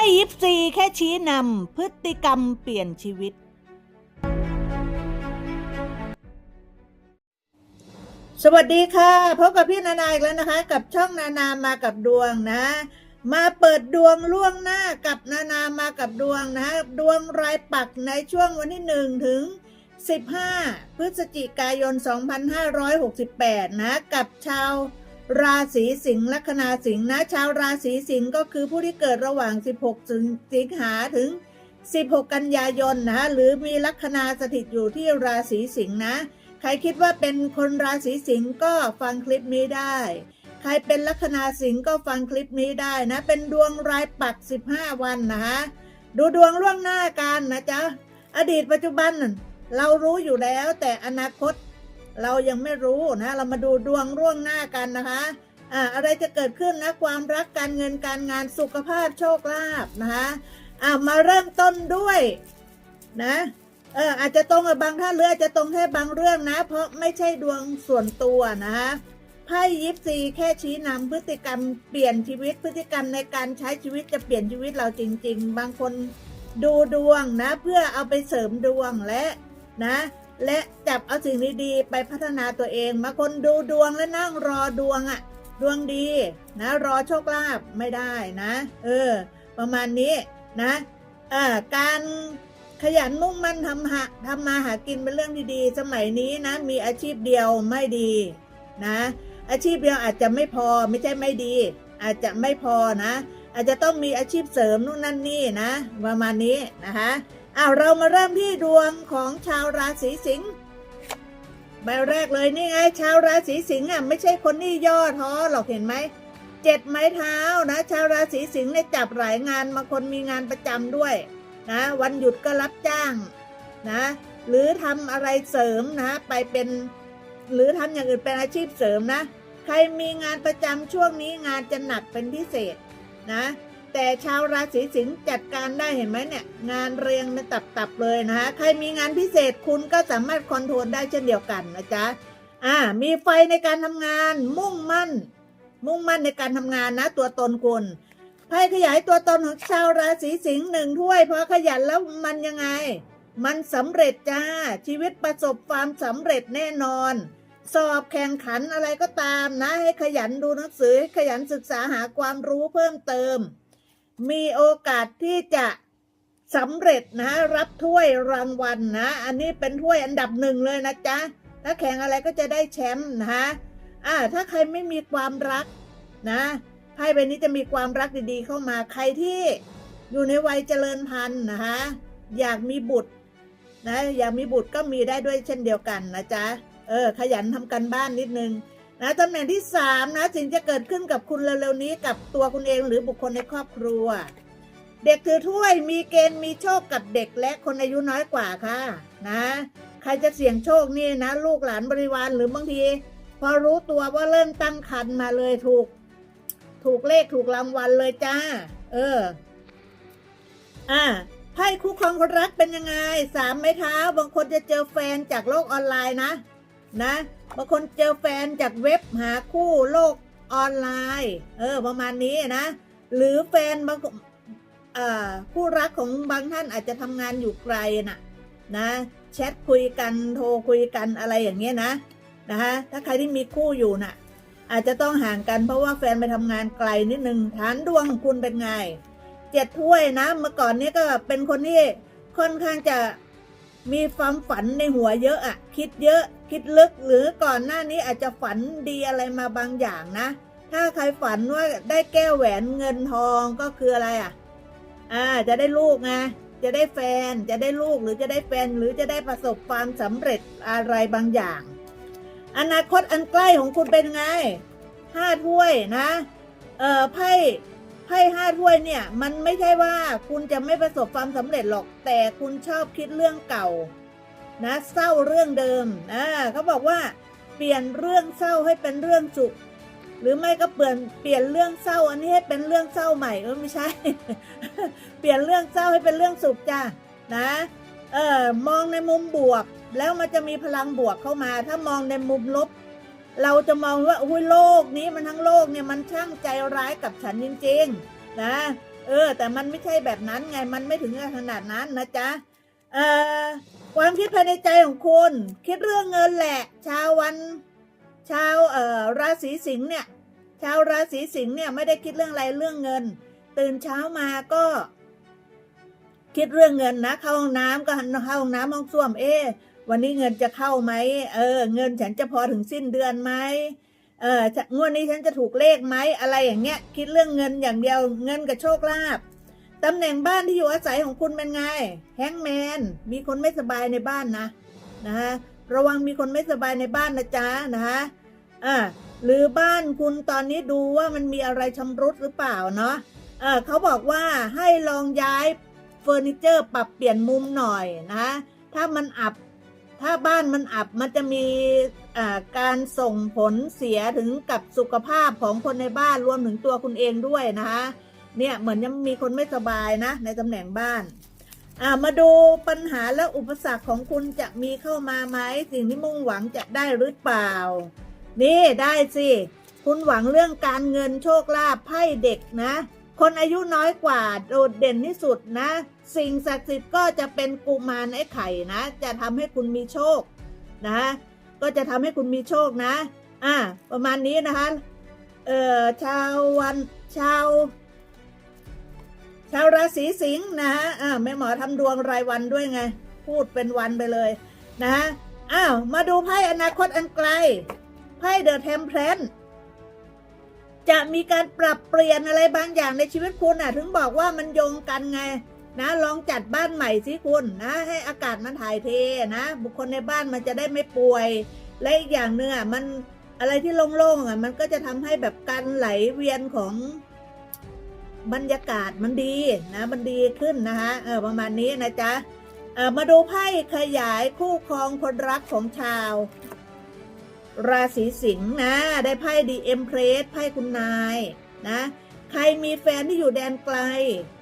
พ่ยิปซีแค่ชี้นำพฤติกรรมเปลี่ยนชีวิต สวัสดีค่ะพบกับพี่นานาอีกแล้วนะคะ กับช่องนานามากับดวงนะ มาเปิดดวงล่วงหน้ากับนานามากับดวงนะดวงรายปักในช่วงวันที่1ถึง 15 พฤศจิกายน 2568 นะ กับชาว ราศีสิงห์ลัคนาสิงห์นะ ชาวราศีสิงห์ก็คือผู้ที่เกิดระหว่าง 16 สิงหาถึง 16 กันยายนนะหรือมีลัคนาสถิตอยู่ที่ราศีสิงห์นะ ใครคิดว่าเป็นคนราศีสิงห์ก็ฟังคลิปนี้ได้ ใครเป็นลัคนาสิงห์ก็ฟังคลิปนี้ได้นะ เป็นดวงรายปัก 15 วันนะคะดูดวงล่วงหน้ากันนะจ๊ะอดีตปัจจุบันเรารู้อยู่แล้วแต่อนาคต เรายังไม่รู้นะ เรามาดูดวงล่วงหน้ากันนะคะอ่าอะไรจะเกิดขึ้นนะความรักการเงินการงานสุขภาพโชคลาภนะคะอ่ามาเริ่มต้นด้วยนะเอออาจจะตรงกับบางท่านหรืออาจจะตรงแค่บางเรื่องนะ เพราะไม่ใช่ดวงส่วนตัวนะคะไพ่ยิปซีแค่ชี้นำพฤติกรรมเปลี่ยนชีวิตพฤติกรรมในการใช้ชีวิตจะเปลี่ยนชีวิตเราจริง ๆ บางคนดูดวงนะ เพื่อเอาไปเสริมดวงและนะ และจับเอาสิ่งดีๆ ไปพัฒนาตัวเองบาคนดูดวงและนั่งรอดวงอะดวงดีนะ รอโชคลาภไม่ได้นะ เออ ประมาณนี้นะอ่าการขยันมุ่งมั่นทำหาทำมาหากินเป็นเรื่องดีๆ สมัยนี้นะ มีอาชีพเดียวไม่ดีนะ อาชีพเดียวอาจจะไม่พอไม่ใช่ไม่ดี อาจจะไม่พอนะ อาจจะต้องมีอาชีพเสริมนู่นนั่นนี่นะ ประมาณนี้นะคะ อ้าวเรามาเริ่มที่ดวงของชาวราศีสิงห์ใบแรกเลยนี่ไงชาวราศีสิงห์อะไม่ใช่คนนี่ย่อท้อหรอกเห็นไหมเจ็ดไม้เท้านะ ชาวราศีสิงห์เนี่ยจับหลายงานบางคนมีงานประจำด้วยนะวันหยุดก็รับจ้างนะหรือทำอะไรเสริมนะไปเป็น หรือทำอย่างอื่นเป็นอาชีพเสริมนะ ใครมีงานประจำช่วงนี้งานจะหนักเป็นพิเศษนะ แต่ชาวราศีสิงห์จัดการได้เห็นไหมเนี่ย งานเรียงเป็นตับๆเลยนะคะใครมีงานพิเศษคุณก็สามารถคอนโทรลได้เช่นเดียวกันนะจ๊ะอ่ามีไฟในการทำงานมุ่งมั่น มุ่งมั่นในการทำงานนะ ตัวตนคุณไพ่ขยายตัวตนของชาวราศีสิงห์หนึ่งถ้วยเพราะขยันแล้วมันยังไง มันสำเร็จจ้าชีวิตประสบความสำเร็จแน่นอน สอบแข่งขันอะไรก็ตามนะ ให้ขยันดูหนังสือให้ขยันศึกษาหาความรู้เพิ่มเติม มีโอกาสที่จะสำเร็จนะรับถ้วยรางวัลนะ อันนี้เป็นถ้วยอันดับหนึ่งเลยนะจ๊ะ ถ้าแข่งอะไรก็จะได้แชมป์นะคะอ่าถ้าใครไม่มีความรักนะไพ่ใบนี้จะมีความรักดีๆเข้ามาใครที่อยู่ในวัยเจริญพันธุ์นะคะอยากมีบุตรนะอยากมีบุตรก็มีได้ด้วยเช่นเดียวกันนะจ๊ะเออขยันทำกันบ้านนิดนึง นะตำแหน่งที่สามนะสิ่งจะเกิดขึ้นกับคุณเร็วๆนี้กับตัวคุณเองหรือบุคคลในครอบครัว เด็กถือถ้วยมีเกณฑ์มีโชคกับเด็กและคนอายุน้อยกว่าค่ะ นะ ใครจะเสี่ยงโชคนี่นะ ลูกหลานบริวารหรือบางที พอรู้ตัวว่าเริ่มตั้งครรภ์มาเลยถูก ถูกเลขถูกรางวัลเลยจ้า เออ อ่าไพ่คู่ครองคนรักเป็นยังไงสามไม้เท้าบางคนจะเจอแฟนจากโลกออนไลน์นะ นะบางคนเจอแฟนจากเว็บหาคู่โลกออนไลน์ เออ ประมาณนี้นะ หรือแฟนบางเอ่อผู้รักของบางท่านอาจจะทำงานอยู่ไกลน่ะนะแชทคุยกันโทรคุยกันอะไรอย่างเงี้ยนะนะคะถ้าใครที่มีคู่อยู่น่ะ อาจจะต้องห่างกันเพราะว่าแฟนไปทำงานไกลนิดนึงฐานดวงของคุณเป็นไงเจ็ดถ้วยนะ เมื่อก่อนนี้ก็เป็นคนที่ค่อนข้างจะ มีความฝันในหัวเยอะอะคิดเยอะ คิดลึกหรือก่อนหน้านี้อาจจะฝันดีอะไรมาบางอย่างนะ ถ้าใครฝันว่าได้แก้วแหวนเงินทองก็คืออะไรอะอ่าจะได้ลูกไงจะได้แฟนจะได้ลูกหรือจะได้แฟนหรือจะได้ประสบความสำเร็จอะไรบางอย่าง อนาคตอันใกล้ของคุณเป็นไงห้าถ้วยนะ เอ่อไพ่ ไพ่ห้าถ้วยเนี่ย มันไม่ใช่ว่าคุณจะไม่ประสบความสำเร็จหรอก แต่คุณชอบคิดเรื่องเก่า นะเศร้าเรื่องเดิมอ่าเขาบอกว่า เปลี่ยนเรื่องเศร้าให้เป็นเรื่องสุขหรือไม่ก็เปลี่ยนเปลี่ยนเรื่องเศร้าอันนี้ให้เป็นเรื่องเศร้าใหม่ไม่ใช่ เปลี่ยนเรื่องเศร้าให้เป็นเรื่องสุขจ้านะเออมองในมุมบวก แล้วมันจะมีพลังบวกเข้ามา ถ้ามองในมุมลบ เราจะมองว่าอุ้ยโลกนี้มันทั้งโลกเนี่ยมันช่างใจร้ายกับฉันจริงๆนะเออ แต่มันไม่ใช่แบบนั้นไงมันไม่ถึงขนาดนั้นนะจ๊ะเอ่อความคิดภายในใจของคุณคิดเรื่องเงินแหละ ชาววัน ชาวเอ่อราศีสิงห์เนี่ย ชาวราศีสิงห์เนี่ยไม่ได้คิดเรื่องอะไรเรื่องเงิน ตื่นเช้ามาก็ คิดเรื่องเงินนะเข้าห้องน้ำก็เข้าห้องน้ำห้องส้วมเอ๊ วันนี้เงินจะเข้าไหมเออ เงินฉันจะพอถึงสิ้นเดือนไหมเอองวดนี้ฉันจะถูกเลขไหมอะไรอย่างเงี้ย คิดเรื่องเงินอย่างเดียวเงินกับโชคลาภตำแหน่งบ้านที่อยู่อาศัยของคุณเป็นไง แฮงแมน มีคนไม่สบายในบ้านนะนะฮะระวังมีคนไม่สบายในบ้านนะจ๊ะนะฮะอ่าหรือบ้านคุณตอนนี้ดูว่ามันมีอะไรชำรุดหรือเปล่าเนาะเออเขาบอกว่าให้ลองย้ายเฟอร์นิเจอร์ปรับเปลี่ยนมุมหน่อยนะ ถ้ามันอับ ถ้าบ้านมันอับมันจะมีการส่งผลเสียถึงกับสุขภาพของคนในบ้านรวมถึงตัวคุณเองด้วยนะคะเนี่ยเหมือนยังมีคนไม่สบายนะ ในตำแหน่งบ้านมาดูปัญหาและอุปสรรคของคุณจะมีเข้ามาไหมสิ่งที่มุ่งหวังจะได้หรือเปล่า นี่ได้สิคุณหวังเรื่องการเงินโชคลาภไพ่เด็กนะ คนอายุน้อยกว่าโดดเด่นที่สุดนะ สิ่งศักดิ์สิทธิ์ก็จะเป็นกุมารไอ้ไข่นะ จะทำให้คุณมีโชคนะก็จะทำให้คุณมีโชคนะ อ่า ประมาณนี้นะคะ เอ่อ ชาววัน ชาว ชาวราศีสิงห์นะฮะ อ่า แม่หมอทำดวงรายวันด้วยไง พูดเป็นวันไปเลยนะฮะ อ้าว มาดูไพ่อนาคตอันไกล ไพ่เดอะเทมเพลนจะมีการปรับเปลี่ยนอะไรบางอย่างในชีวิตคุณน่ะ ถึงบอกว่ามันโยงกันไง นะลองจัดบ้านใหม่สิคุณนะให้อากาศมันถ่ายเทนะ บุคคลในบ้านมันจะได้ไม่ป่วย และอีกอย่างหนึ่งอะมันอะไรที่โล่งๆอะมันก็จะทำให้แบบการไหลเวียนของบรรยากาศมันดีนะมันดีขึ้นนะคะเออประมาณนี้นะจ๊ะเออมาดูไพ่ขยายคู่ครองคนรักของชาว ราศีสิงห์นะ ได้ไพ่ดีเอ็มเพรสไพ่คุณนายนะ ใครมีแฟนที่อยู่แดนไกล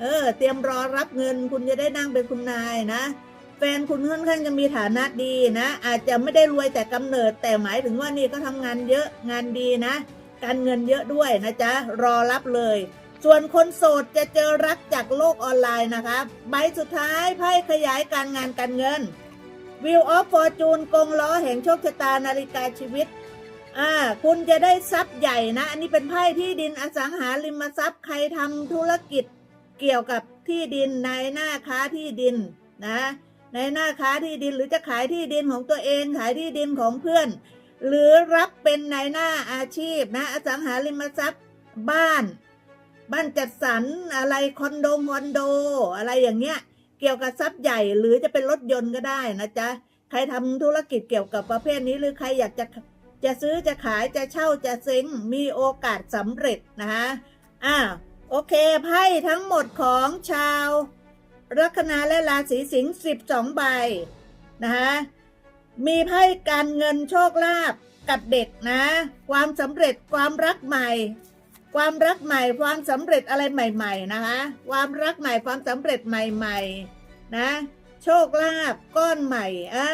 เออ เตรียมรอรับเงิน คุณจะได้นั่งเป็นคุณนายนะ แฟนคุณค่อนข้างจะมีฐานะดีนะ อาจจะไม่ได้รวยแต่กำเนิด แต่หมายถึงว่านี่ก็ทำงานเยอะงานดีนะ การเงินเยอะด้วยนะจ๊ะ รอรับเลย ส่วนคนโสดจะเจอรักจากโลกออนไลน์นะครับ ใบสุดท้ายไพ่ขยายการงานการเงิน Wheel of Fortune กงล้อแห่งโชคชะตานาฬิกาชีวิต อ่าคุณจะได้ทรัพย์ใหญ่นะ อันนี้เป็นไพ่ที่ดินอสังหาริมทรัพย์ใครทำธุรกิจเกี่ยวกับที่ดินในหน้าค้าที่ดินนะในหน้าค้าที่ดินหรือจะขายที่ดินของตัวเองขายที่ดินของเพื่อน หรือรับเป็นในหน้าอาชีพนะอสังหาริมทรัพย์บ้าน บ้านจัดสรรอะไรคอนโดคอนโด อะไรอย่างเงี้ยเกี่ยวกับทรัพย์ใหญ่หรือจะเป็นรถยนต์ก็ได้นะจ๊ะใครทำธุรกิจเกี่ยวกับประเภทนี้หรือใครอยากจะ จะซื้อจะขายจะเช่าจะเซ้งมีโอกาสสำเร็จนะคะอ่าโอเคไพ่ทั้งหมดของชาวลัคนาและราศีสิงห์12 ใบนะคะมีไพ่การเงินโชคลาภกับเด็กนะ ความสำเร็จความรักใหม่ ความรักใหม่ความสำเร็จอะไรใหม่ ๆ นะคะ ความรักใหม่ความสำเร็จใหม่ ๆ นะ โชคลาภก้อนใหม่อ่า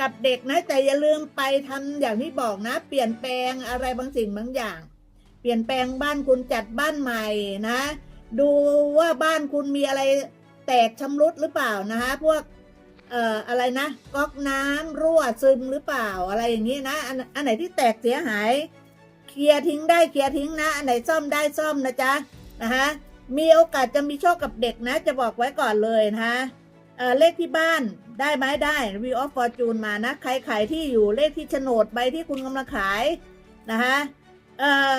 กับเด็กนะ แต่อย่าลืมไปทำอย่างที่บอกนะ เปลี่ยนแปลงอะไรบางสิ่งบางอย่าง เปลี่ยนแปลงบ้านคุณจัดบ้านใหม่นะ ดูว่าบ้านคุณมีอะไรแตกชำรุดหรือเปล่านะคะพวกเอ่ออะไรนะก๊อกน้ำรั่วซึมหรือเปล่าอะไรอย่างนี้นะอันอันไหนที่แตกเสียหาย เคลียร์ทิ้งได้เคลียร์ทิ้งนะ อันไหนซ่อมได้ซ่อมนะจ๊ะนะคะมีโอกาสจะมีโชคกับเด็กนะ จะบอกไว้ก่อนเลยนะคะ เลขที่บ้านได้ไหมได้ View of Fortune มานะ ใครขายที่อยู่เลขที่โฉนดใบที่คุณกำลังขายนะคะเอ่อ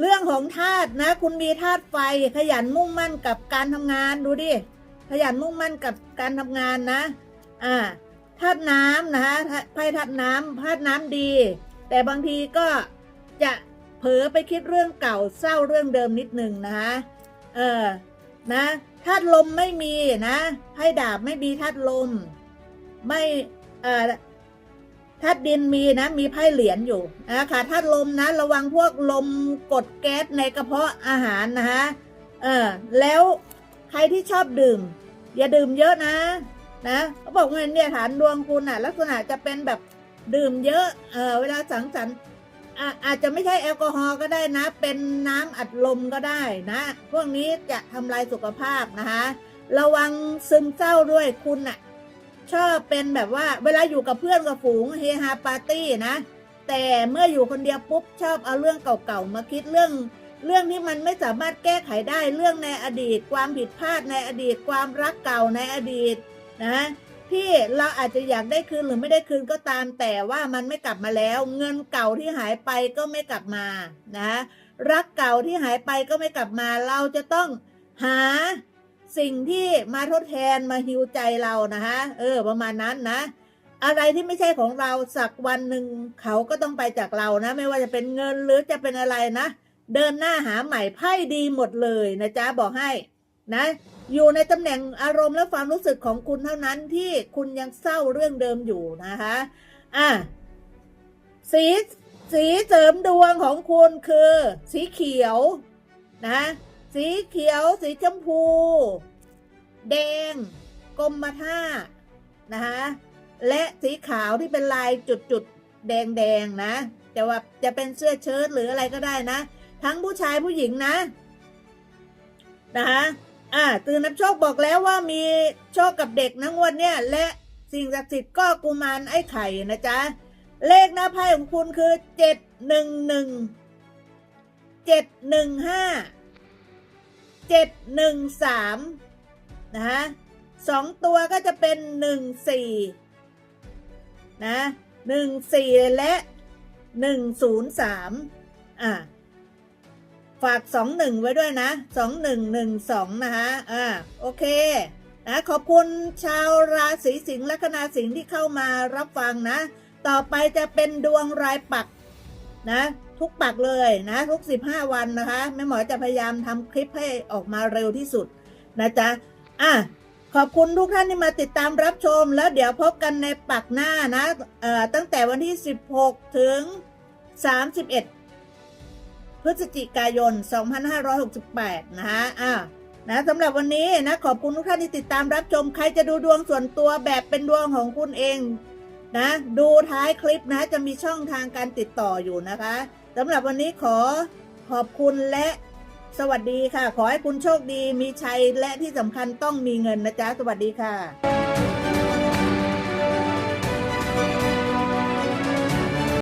เรื่องของธาตุนะ คุณมีธาตุไฟขยันมุ่งมั่นกับการทำงานดูดิขยันมุ่งมั่นกับการทำงานนะอ่าธาตุน้ำนะคะไพ่ธาตุน้ำธาตุน้ำดี แต่บางทีก็จะเผลอไปคิดเรื่องเก่าเศร้าเรื่องเดิมนิดหนึ่งนะคะเออ นะธาตุลมไม่มีนะไพ่ดาบไม่มีธาตุลม ไม่เอ่อธาตุดินมีนะ มีไพ่เหรียญอยู่นะค่ะธาตุลมนะ ระวังพวกลมกดแก๊สในกระเพาะอาหารนะคะเออแล้วใครที่ชอบดื่ม อย่าดื่มเยอะนะ นะเขาบอกว่าเนี่ยฐานดวงคุณอะ ลักษณะจะเป็นแบบดื่มเยอะเออเวลาสังสรรค์ อะอาจจะไม่ใช่แอลกอฮอล์ก็ได้นะ เป็นน้ำอัดลมก็ได้นะ พวกนี้จะทำลายสุขภาพนะคะ ระวังซึมเศร้าด้วยคุณน่ะชอบเป็นแบบว่าเวลาอยู่กับเพื่อนกับฝูงเฮฮาปาร์ตี้นะ แต่เมื่ออยู่คนเดียวปุ๊บชอบเอาเรื่องเก่าๆมาคิดเรื่อง เรื่องที่มันไม่สามารถแก้ไขได้เรื่องในอดีต ความผิดพลาดในอดีต ความรักเก่าในอดีตนะ ที่เราอาจจะอยากได้คืนหรือไม่ได้คืนก็ตาม แต่ว่ามันไม่กลับมาแล้ว เงินเก่าที่หายไปก็ไม่กลับมานะรักเก่าที่หายไปก็ไม่กลับมา เราจะต้องหาสิ่งที่มาทดแทนมาฮิวใจเรานะคะเออ ประมาณนั้นนะ อะไรที่ไม่ใช่ของเราสักวันหนึ่งเขาก็ต้องไปจากเรานะ ไม่ว่าจะเป็นเงินหรือจะเป็นอะไรนะ เดินหน้าหาใหม่ไพ่ดีหมดเลยนะจ๊ะบอกให้นะ อยู่ในตำแหน่งอารมณ์และความรู้สึกของคุณเท่านั้นที่คุณยังเศร้าเรื่องเดิมอยู่นะคะอะสีสีเสริมดวงของคุณคือ สีเขียวนะสีเขียว สีชมพู แดงกรมท่านะคะและสีขาวที่เป็นลายจุดๆแดงๆนะแต่ว่าจะเป็นเสื้อเชิ้ตหรืออะไรก็ได้นะ ทั้งผู้ชายผู้หญิงนะนะคะ อ่าตื่นน้ำโชคบอกแล้วว่ามีโชคกับเด็กนะงวดเนี่ย และสิ่งศักดิ์สิทธิ์ก็กุมารไอ้ไข่นะจ๊ะ เลขหน้าไพ่ของคุณคือเจ็ดหนึ่งหนึ่งเจ็ดหนึ่งห้าเจ็ดหนึ่งสามนะคะสองตัวก็จะเป็นหนึ่งสี่นะหนึ่งสี่และหนึ่งศูนย์สามอ่า ฝากสองหนึ่งไว้ด้วยนะสองหนึ่งหนึ่งสองนะคะอ่าโอเคนะขอบคุณชาวราศีสิงห์และคณาสิงห์ที่เข้ามารับฟังนะ ต่อไปจะเป็นดวงรายปักนะ ทุกปักเลยนะ ทุก 15 วันนะคะแม่หมอจะพยายามทำคลิปให้ออกมาเร็วที่สุดนะจ๊ะอะขอบคุณทุกท่านที่มาติดตามรับชม แล้วเดี๋ยวพบกันในปักหน้านะเอ่อตั้งแต่วันที่ 16 ถึง 31 พฤศจิกายน 2568 นะคะอ่านะสำหรับวันนี้นะขอบคุณทุกท่านที่ติดตามรับชมใครจะดูดวงส่วนตัวแบบเป็นดวงของคุณเองนะดูท้ายคลิปนะจะมีช่องทางการติดต่ออยู่นะคะสำหรับวันนี้ขอขอบคุณและสวัสดีค่ะ ขอให้คุณโชคดีมีชัยและที่สำคัญต้องมีเงินนะจ๊ะ สวัสดีค่ะ